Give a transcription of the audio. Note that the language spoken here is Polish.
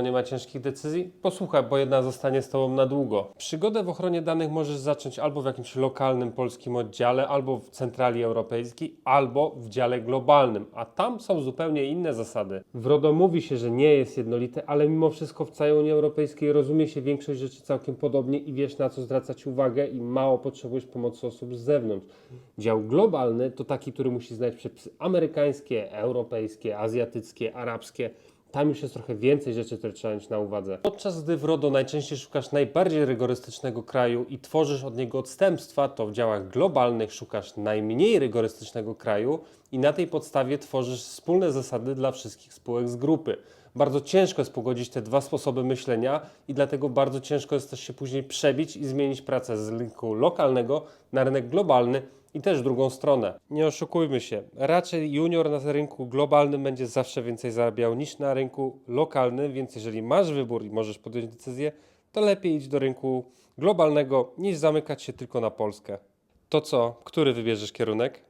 Nie ma ciężkich decyzji? Posłuchaj, bo jedna zostanie z Tobą na długo. Przygodę w ochronie danych możesz zacząć albo w jakimś lokalnym polskim oddziale, albo w centrali europejskiej, albo w dziale globalnym, a tam są zupełnie inne zasady. W RODO mówi się, że nie jest jednolite, ale mimo wszystko w całej Unii Europejskiej rozumie się większość rzeczy całkiem podobnie i wiesz na co zwracać uwagę i mało potrzebujesz pomocy osób z zewnątrz. Dział globalny to taki, który musi znać przepisy amerykańskie, europejskie, azjatyckie, arabskie. Tam już jest trochę więcej rzeczy, które trzeba mieć na uwadze. Podczas gdy w RODO najczęściej szukasz najbardziej rygorystycznego kraju i tworzysz od niego odstępstwa, to w działach globalnych szukasz najmniej rygorystycznego kraju i na tej podstawie tworzysz wspólne zasady dla wszystkich spółek z grupy. Bardzo ciężko jest pogodzić te dwa sposoby myślenia i dlatego bardzo ciężko jest też się później przebić i zmienić pracę z rynku lokalnego na rynek globalny i też drugą stronę. Nie oszukujmy się, raczej junior na rynku globalnym będzie zawsze więcej zarabiał niż na rynku lokalnym, więc jeżeli masz wybór i możesz podjąć decyzję, to lepiej idź do rynku globalnego niż zamykać się tylko na Polskę. To co, który wybierzesz kierunek?